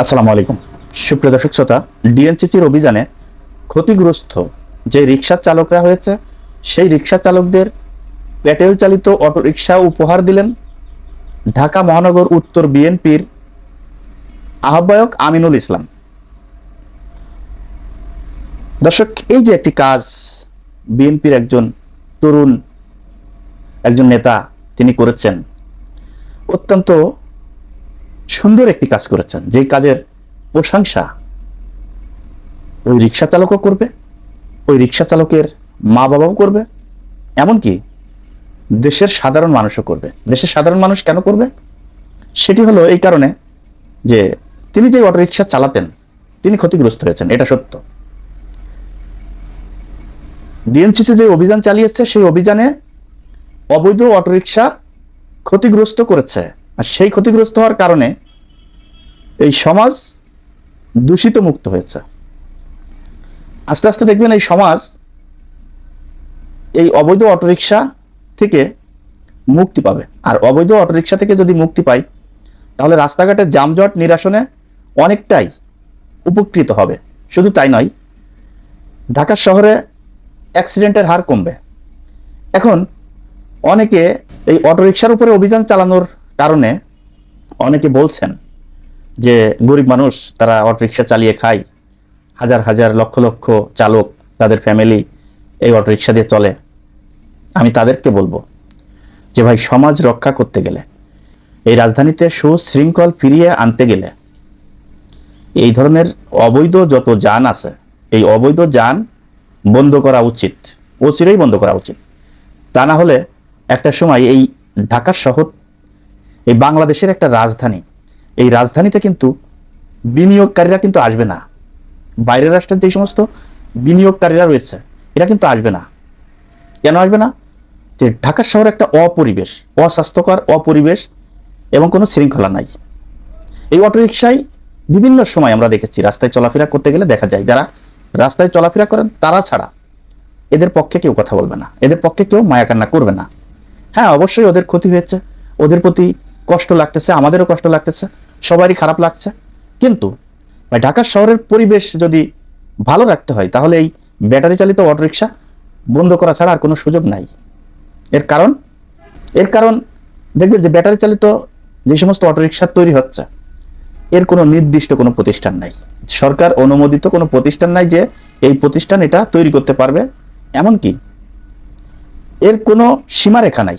আসসালামু আলাইকুম। সুপ্রিয় দর্শক শ্রোতা, ডিএনসিসির অভিযানে ক্ষতিগ্রস্ত যে রিক্সা চালকরা হয়েছে, সেই রিক্সা চালকদের পেটেল চালিত অটোরিকশা উপহার দিলেন ঢাকা মহানগর উত্তর বিএনপির আহ্বায়ক আমিনুল ইসলাম। দর্শক, এই যে একটি কাজ, বিএনপির একজন তরুণ, একজন নেতা তিনি করেছেন, অত্যন্ত সুন্দর একটি কাজ করেছেন। যেই কাজের প্রশংসা ওই রিক্সা চালকও করবে, ওই রিক্সা চালকের মা বাবাও করবে, এমনকি দেশের সাধারণ মানুষও করবে। দেশের সাধারণ মানুষ কেন করবে? সেটি হলো এই কারণে যে তিনি যে অটোরিকশা চালাতেন, তিনি ক্ষতিগ্রস্ত হয়েছেন, এটা সত্য। ডিএনসিসি যে অভিযান চালিয়েছে, সেই অভিযানে অবৈধ অটোরিকশা ক্ষতিগ্রস্ত করেছে। আর সেই ক্ষতিগ্রস্ত হওয়ার কারণে এই সমাজ দূষিত মুক্ত হয়েছে। আস্তে আস্তে দেখবেন এই সমাজ এই অবৈধ অটোরিকশা থেকে মুক্তি পাবে। আর অবৈধ অটোরিকশা থেকে যদি মুক্তি পাই, তাহলে রাস্তাঘাটে যানজট নিরাসনে অনেকটাই উপকৃত হবে। শুধু তাই নয়, ঢাকা শহরে অ্যাক্সিডেন্টের হার কমবে। এখন অনেকে এই অটোরিকশার উপরে অভিযান চালানোর কারণে অনেকে বলছেন যে গরিব মানুষ তারা অটোরিকশা চালিয়ে খায়। হাজার হাজার লক্ষ লক্ষ চালক তাদের ফ্যামিলি এই অটোরিকশা দিয়ে চলে। আমি তাদেরকে বলব যে ভাই, সমাজ রক্ষা করতে গেলে, এই রাজধানীতে সুশৃঙ্খল ফিরিয়ে আনতে গেলে, এই ধরনের অবৈধ যত যান আছে, এই অবৈধ যান বন্ধ করা উচিত অচিরেই বন্ধ করা উচিত। তা না হলে একটা সময় এই ঢাকা শহর, এই বাংলাদেশের একটা রাজধানী এই রাজধানীতে কিন্তু বিনিয়োগকারীরা কিন্তু আসবে না। বাইরের রাষ্ট্রের যে সমস্ত বিনিয়োগকারীরা রয়েছে, এরা কিন্তু আসবে না। কেন আসবে না? যে ঢাকা শহর একটা অপরিবেশ, অস্বাস্থ্যকর অপরিবেশ এবং কোনো শৃঙ্খলা নাই। এই অটোরিকশায় বিভিন্ন সময় আমরা দেখেছি, রাস্তায় চলাফেরা করতে গেলে দেখা যায়, যারা রাস্তায় চলাফেরা করেন তারা ছাড়া এদের পক্ষে কেউ কথা বলবে না, এদের পক্ষে কেউ মায়াকান্না করবে না। হ্যাঁ অবশ্যই ওদের ক্ষতি হয়েছে, ওদের প্রতি কষ্ট লাগতেছে, আমাদেরও কষ্ট লাগতেছে সবারই খারাপ লাগছে। কিন্তু ঢাকা শহরের পরিবেশ যদি ভালো রাখতে হয়, তাহলে এই ব্যাটারি চালিত অটোরিকশা বন্ধ করা ছাড়া আর কোনো সুযোগ নাই। এর কারণ? এর কারণ, দেখবেন যে ব্যাটারি চালিত যে সমস্ত অটোরিকশা তৈরি হচ্ছে, এর কোনো নির্দিষ্ট কোনো প্রতিষ্ঠান নাই। সরকার অনুমোদিত কোনো প্রতিষ্ঠান নাই যে এই প্রতিষ্ঠান এটা তৈরি করতে পারবে। এমনকি, এর কোনো সীমারেখা নাই।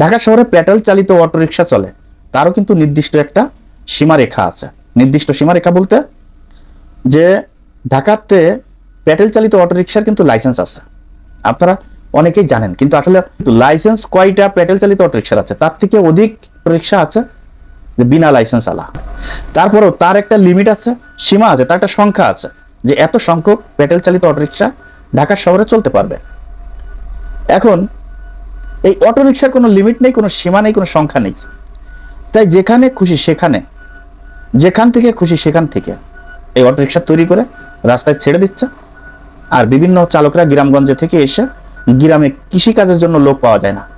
ঢাকা শহরে পেট্রোল চালিত অটোরিকশা চলে, তারও কিন্তু নির্দিষ্ট একটা সীমারেখা আছে। নির্দিষ্ট সীমারেখা বলতে যে ঢাকাতে পেট্রোল চালিত অটোরিকশার কিন্তু লাইসেন্স আছে। আপনারা অনেকেই জানেন, কিন্তু আসলে লাইসেন্স কয়টা পেট্রোল চালিত অটোরিকশার আছে? তার থেকে অধিক রিক্সা আছে যে বিনা লাইসেন্স আলা তারপরেও তার একটা লিমিট আছে, সীমা আছে, তার একটা সংখ্যা আছে যে এত সংখ্যক পেট্রোল চালিত অটোরিকশা ঢাকা শহরে চলতে পারবে। এখন এই অটোরিকশার কোনো লিমিট নেই, কোনো সীমা নেই, কোনো সংখ্যা নেই। তাই যেখানে খুশি সেখানে যেখান থেকে খুশি সেখান থেকে। এই অটোরিকশা তৈরি করে রাস্তায় ছেড়ে দিচ্ছে। আর বিভিন্ন চালকরা গ্রামগঞ্জে থেকে এসে গ্রামে কৃষিকাজের জন্য লোক পাওয়া যায় না।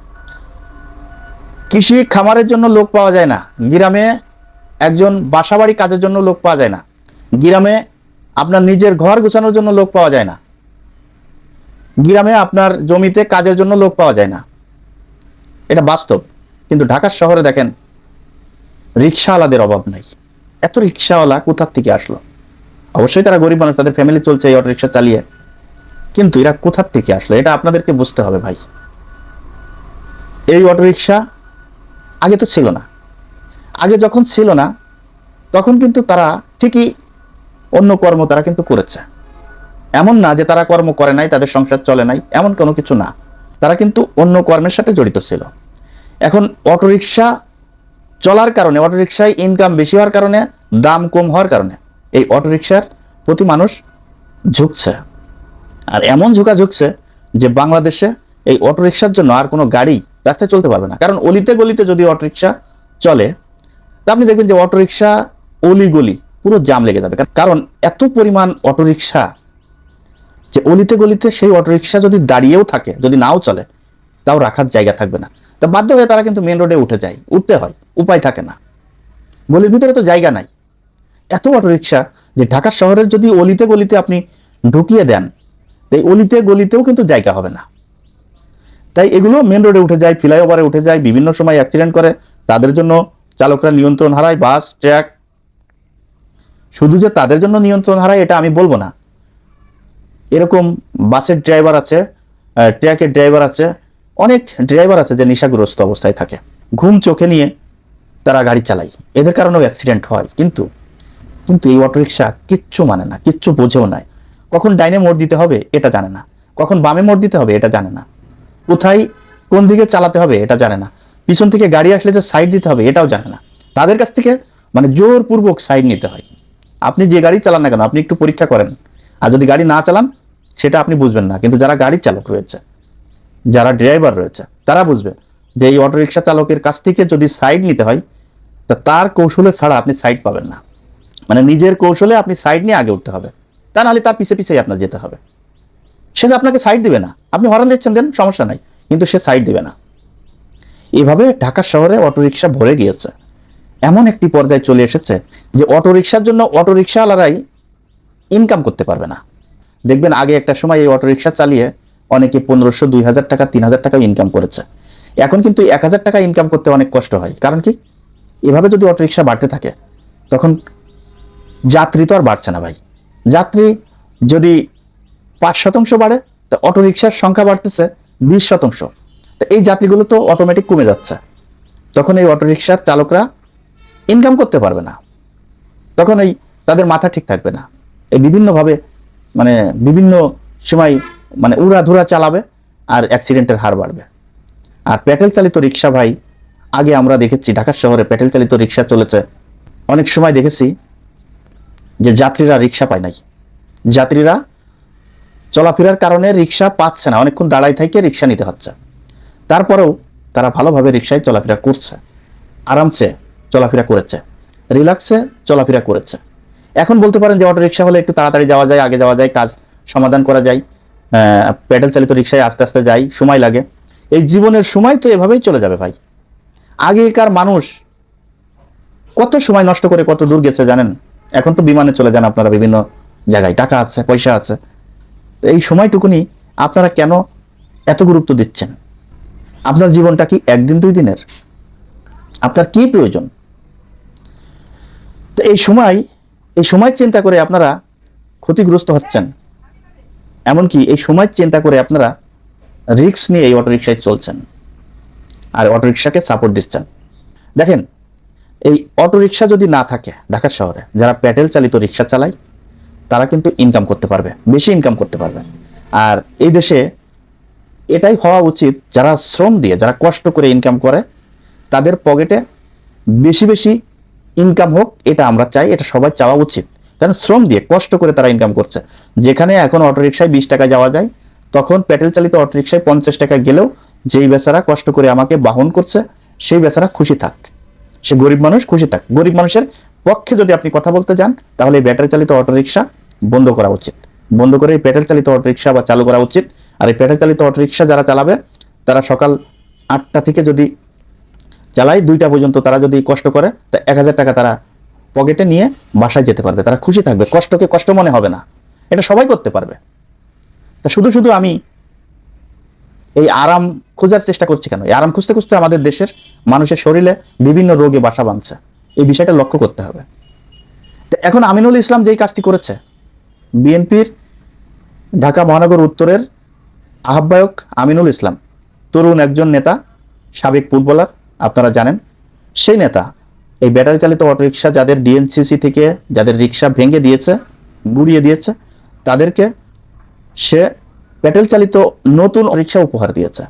কৃষি খামারের জন্য লোক পাওয়া যায় না। গ্রামে একজন বাসাবাড়ি কাজের জন্য লোক পাওয়া যায় না। গ্রামে আপনার নিজের ঘর গোছানোর জন্য লোক পাওয়া যায় না। গ্রামে আপনার জমিতে কাজের জন্য লোক পাওয়া যায় না। এটা বাস্তব। কিন্তু ঢাকার শহরে দেখেন রিক্সাওয়ালাদের অভাব নাই। এত রিক্সাওয়ালা কোথার থেকে আসলো? অবশ্যই তারা গরিব মানুষ, তাদের ফ্যামিলি চলছে, এই অটো রিক্সা চালিয়ে। কিন্তু এরা কোথার থেকে আসলো? এটা আপনাদেরকে বুঝতে হবে ভাই। এই অটোরিকশা আগে তো ছিল না। আগে যখন ছিল না, তখন কিন্তু তারা ঠিকই অন্য কর্ম তারা কিন্তু করেছে। এমন না যে তারা কর্ম করে নাই, তাদের সংসার চলে নাই, এমন কোনো কিছু না। তারা কিন্তু অন্য কর্মের সাথে জড়িত ছিল। এখন অটোরিকশা চলার কারণে, অটোরিকশায় ইনকাম বেশি হওয়ার কারণে দাম কম হওয়ার কারণে এই অটোরিকশার প্রতি মানুষ ঝুঁকছে। আর এমন ঝোঁকা ঝুঁকছে যে বাংলাদেশে এই অটোরিকশার জন্য আর কোনো গাড়ি রাস্তায় চলতে পারবে না। কারণ অলিতে গলিতে যদি অটোরিকশা চলে, তা আপনি দেখবেন যে অটোরিকশা অলি গলি পুরো জাম লেগে যাবে। কারণ এত পরিমাণ অটোরিকশা যে অলিতে গলিতে সেই অটোরিকশা যদি দাঁড়িয়েও থাকে, যদি নাও চলে, তাও রাখার জায়গা থাকবে না। তা বাধ্য হয়ে তারা কিন্তু মেন রোডে উঠে যায়, উঠতে হয়, উপায় থাকে না। গলির ভিতরে তো জায়গা নাই। এত অটোরিকশা যে ঢাকা শহরের যদি অলিতে গলিতে আপনি ঢুকিয়ে দেন এই অলিতে গলিতেও কিন্তু জায়গা হবে না। তাই এগুলো মেন রোডে উঠে যায় ফ্লাইওভারে উঠে যায়, বিভিন্ন সময় অ্যাক্সিডেন্ট করে, তাদের জন্য চালকরা নিয়ন্ত্রণ হারায় বাস ট্র্যাক শুধু যে তাদের জন্য নিয়ন্ত্রণ হারায়, এটা আমি বলব না। এরকম বাসের ড্রাইভার আছে ট্র্যাকের ড্রাইভার আছে, অনেক ড্রাইভার আছে যে নেশাগ্রস্ত অবস্থায় থাকে। ঘুম চোখে নিয়ে তারা গাড়ি চালায়। এদের কারণেও অ্যাক্সিডেন্ট হয়। কিন্তু কিন্তু এই অটোরিকশা কিচ্ছু মানে না, কিচ্ছু বোঝেও নাই। কখন ডাইনে মোড় দিতে হবে এটা জানে না, কখন বামে মোড় দিতে হবে এটা জানে না, কোথায় কোন দিকে চালাতে হবে এটা জানে না, পিছন থেকে গাড়ি আসলে যে সাইড দিতে হবে এটাও জানে না। তাদের কাছ থেকে মানে জোরপূর্বক সাইড নিতে হয়। আপনি যে গাড়ি চালান না কেন, আপনি একটু পরীক্ষা করেন। আর যদি গাড়ি না চালান, সেটা আপনি বুঝবেন না। কিন্তু যারা গাড়ি চালক রয়েছে, যারা ড্রাইভার রয়েছে, তারা বুঝবে যে এই অটোরিকশা চালকের কাছ থেকে যদি সাইড নিতে হয়, তা তার কৌশলে ছাড়া আপনি সাইড পাবেন না। মানে নিজের কৌশলে আপনি সাইড নিয়ে আগে উঠতে হবে। তা নাহলে তার পিছে পিছেই আপনার যেতে হবে। সে যে আপনাকে সাইড দিবে না, আপনি হরান দিচ্ছেন, দেন সমস্যা নাই, কিন্তু সে সাইড দিবে না। এভাবে ঢাকা শহরে অটোরিকশা ভরে গিয়েছে। এমন একটি পর্যায়ে চলে এসেছে যে অটোরিকশার জন্য অটোরিকশাওয়ালারাই ইনকাম করতে পারবে না। দেখবেন আগে একটা সময় এই অটোরিকশা চালিয়ে অনেকে পনেরোশো দুই হাজার টাকা তিন হাজার টাকা ইনকাম করেছে। এখন কিন্তু এক হাজার টাকা ইনকাম করতে অনেক কষ্ট হয়। কারণ কি? এভাবে যদি অটোরিকশা বাড়তে থাকে, তখন যাত্রী তো আর বাড়ছে না ভাই। যাত্রী যদি পাঁচ শতাংশ বাড়ে, তো অটোরিকশার সংখ্যা বাড়তেছে বিশ শতাংশ। তো এই যাত্রীগুলো তো অটোমেটিক কমে যাচ্ছে। তখন এই অটোরিকশার চালকরা ইনকাম করতে পারবে না। তখন এই তাদের মাথা ঠিক থাকবে না। এই বিভিন্নভাবে মানে বিভিন্ন সময় মানে উড়াধুরা চালাবে আর অ্যাক্সিডেন্টের হার বাড়বে। আর পেট্রোল চালিত রিক্সা ভাই, আগে আমরা দেখেছি ঢাকা শহরে পেট্রোল চালিত রিক্সা চলেছে। অনেক সময় দেখেছি যে যাত্রীরা রিক্সা পায় নাই। যাত্রীরা চলাফেরার কারণে রিক্সা পাচ্ছে না, অনেকক্ষণ দাঁড়াই থেকে রিক্সা নিতে হচ্ছে। তারপরেও তারা ভালোভাবে রিক্সায় চলাফেরা করছে, আরামসে চলাফেরা করেছে, রিল্যাক্সে চলাফেরা করেছে। এখন বলতে পারেন যে অটো রিক্সা হলে একটু তাড়াতাড়ি যাওয়া যায়, আগে যাওয়া যায়, কাজ সমাধান করা যায় প্যাডেল চালিত রিক্সায় আস্তে আস্তে যাই, সময় লাগে। এই জীবনের সময় তো এভাবেই চলে যাবে ভাই। আগেকার মানুষ কত সময় নষ্ট করে কত দূর গেছে জানেন? এখন তো বিমানে চলে যান আপনারা বিভিন্ন জায়গায়। টাকা আছে, পয়সা আছে। এই সময়টুকুনি আপনারা কেন এত গুরুত্ব দিচ্ছেন? আপনার জীবনটা কি একদিন, দুই দিনের? আপনার কি প্রয়োজন? তো এই সময় এই সময় চিন্তা করে আপনারা ক্ষতিগ্রস্ত হচ্ছেন। এমনকি এই সময় চিন্তা করে আপনারা রিস্ক নিয়ে এই অটোরিকশায় চলছেন। আর অটোরিকশাকে সাপোর্ট দিচ্ছেন। দেখেন এই অটোরিকশা যদি না থাকে ঢাকা শহরে, যারা প্যাটেল চালিত রিক্সা চালায়, তারা কিন্তু ইনকাম করতে পারবে, বেশি ইনকাম করতে পারবে। আর এই দেশে এটাই হওয়া উচিত, যারা শ্রম দিয়ে, যারা কষ্ট করে ইনকাম করে, তাদের পকেটে বেশি বেশি ইনকাম হোক, এটা আমরা চাই, এটা সবাই চাওয়া উচিত। কারণ শ্রম দিয়ে কষ্ট করে তারা ইনকাম করছে। যেখানে এখন অটোরিকশায় বিশ টাকা যাওয়া যায়, তখন পেট্রোল চালিত অটোরিকশায় পঞ্চাশ টাকা গেলেও যেই বেচারা কষ্ট করে আমাকে বাহন করছে, সেই বেচারা খুশি থাক। সে গরিব মানুষ খুশি থাক। গরিব মানুষের পক্ষে যদি আপনি কথা বলতে যান, তাহলে এই ব্যাটারি চালিত অটোরিকশা বন্ধ করা উচিত। বন্ধ করে এই পেট্রোল চালিত অটোরিকশা বা চালু করা উচিত। আর এই পেট্রোল চালিত অটোরিকশা যারা চালাবে, তারা সকাল আটটা থেকে যদি চালায়, দুইটা পর্যন্ত তারা যদি কষ্ট করে, তা এক হাজার টাকা তারা পকেটে নিয়ে বাসায় যেতে পারবে। তারা খুশি থাকবে। কষ্টকে কষ্ট মনে হবে না। এটা সবাই করতে পারবে। তা শুধু শুধু আমি এই আরাম খোঁজার চেষ্টা করছি কেন? এই আরাম খুঁজতে খুঁজতে আমাদের দেশের মানুষের শরীরে বিভিন্ন রোগে বাসা বাঁধছে। এই বিষয়টা লক্ষ্য করতে হবে। এখন আমিনুল ইসলাম যেই কাজটি করেছে, বিএনপির ঢাকা মহানগর উত্তরের আহ্বায়ক আমিনুল ইসলাম, তরুণ একজন নেতা, সাবেক ফুটবলার, আপনারা জানেন, সেই নেতা এই ব্যাটারি চালিত অটোরিকশা যাদের ডিএনসিসি থেকে যাদের রিক্সা ভেঙে দিয়েছে, গুড়িয়ে দিয়েছে, তাদেরকে সে পেট্রোল চালিত নতুন রিক্সা উপহার দিয়েছে।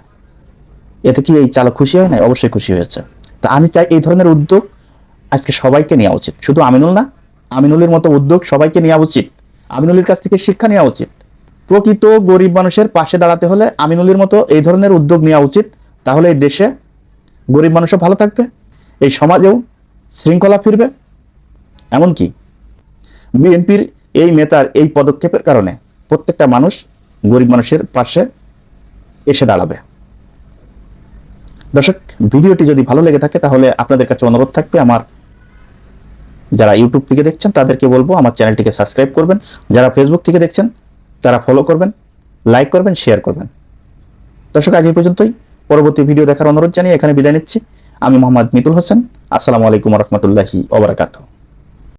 এতে কি এই চালক খুশি হয় না অবশ্যই খুশি হয়েছে। তা আমি চাই এই ধরনের উদ্যোগ আজকে সবাইকে নেওয়া উচিত। শুধু আমিনুল না, আমিনুলের মতো উদ্যোগ সবাইকে নেওয়া উচিত। আমিনুলের কাছ থেকে শিক্ষা নেওয়া উচিত। প্রকৃত গরিব মানুষের পাশে দাঁড়াতে হলে আমিনুলের মতো এই ধরনের উদ্যোগ নেওয়া উচিত। তাহলে এই দেশে গরিব মানুষও ভালো থাকবে, এই সমাজেও শৃঙ্খলা ফিরবে। এমনকি বিএনপির এই নেতার এই পদক্ষেপের কারণে প্রত্যেকটা মানুষ গরিব মানুষের পাশে এসে দাঁড়াবে। দর্শক, ভিডিওটি যদি ভালো লেগে থাকে তাহলে আপনাদের কাছে অনুরোধ থাকবে আমার যারা ইউটিউব থেকে দেখছেন তাদেরকে বলব আমার চ্যানেলটিকে সাবস্ক্রাইব করবেন। যারা ফেসবুক থেকে দেখছেন তারা ফলো করবেন লাইক করবেন শেয়ার করবেন। দর্শক, আজ এই পর্যন্তই। পরবর্তী ভিডিও দেখার অনুরোধ জানিয়ে এখানে বিদায় নিচ্ছি। আমি মোহাম্মদ মিতুল হোসেন। আসসালামু আলাইকুম রহমতুল্লাহি ওবরাকাতু